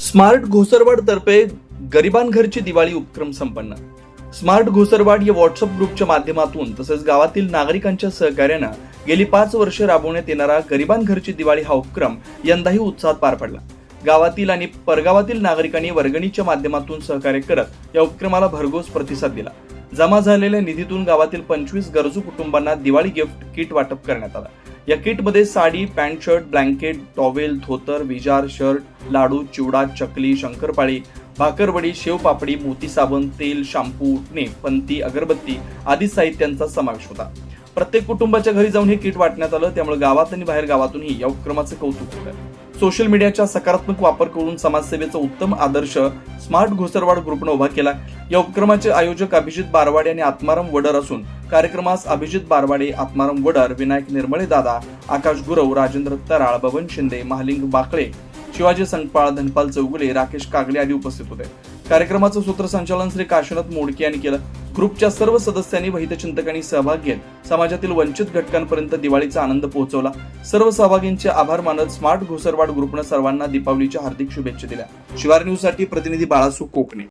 Smart Ghosarwad तर्फे गरिबांघरची दिवाळी उपक्रम संपन्न. स्मार्ट घोसरवाड या व्हॉट्सअप ग्रुपच्या माध्यमातून तसेच गावातील नागरिकांच्या सहकार्यानं गेली पाच वर्ष राबवण्यात येणारा गरिबांघरची दिवाळी हा उपक्रम यंदाही उत्साहात पार पडला. गावातील आणि परगावातील नागरिकांनी वर्गणीच्या माध्यमातून सहकार्य करत या उपक्रमाला भरघोस प्रतिसाद दिला. जमा झालेल्या निधीतून गावातील पंचवीस गरजू कुटुंबांना दिवाळी गिफ्ट किट वाटप करण्यात आलं. या किटमध्ये sari pant shirt blanket towel धोतर विजार शर्ट लाडू चिवडा चकली शंकरपाळी भाकरवडी शेवपापडी मोती साबण तेल शाम्पू उठणे पंती अगरबत्ती आदी साहित्यांचा समावेश होता. प्रत्येक कुटुंबाच्या घरी जाऊन हे किट वाटण्यात आलं त्यामुळे गावात आणि बाहेर गावातूनही या उपक्रमाचं कौतुक होतं. सोशल मीडियाचा सकारात्मक वापर करून समाजसेवेचा उत्तम आदर्श स्मार्ट घोसरवाड ग्रुपनं उभा केला. या उपक्रमाचे आयोजक अभिजित बारवाडे आणि आत्माराम वडर असून कार्यक्रमास अभिजित बारवाडे आत्माराम वडर विनायक निर्मळे दादा आकाश गुरव राजेंद्र तराळ बबन शिंदे महालिंग बाकळे शिवाजी संगपाळ धनपाल चौगुले राकेश कागले आदी उपस्थित होते. कार्यक्रमाचं सूत्रसंचालन श्री काशीनाथ मोडके यांनी केलं. ग्रुपच्या सर्व सदस्यांनी व हितचिंतकांनी सहभाग घेत समाजातील वंचित घटकांपर्यंत दिवाळीचा आनंद पोहोचवला. सर्व सहभागींचे आभार मानत स्मार्ट घोसरवाड ग्रुपनं सर्वांना दीपावलीच्या हार्दिक शुभेच्छा दिल्या. शिवार न्यूजसाठी प्रतिनिधी बाळासू कोकणे.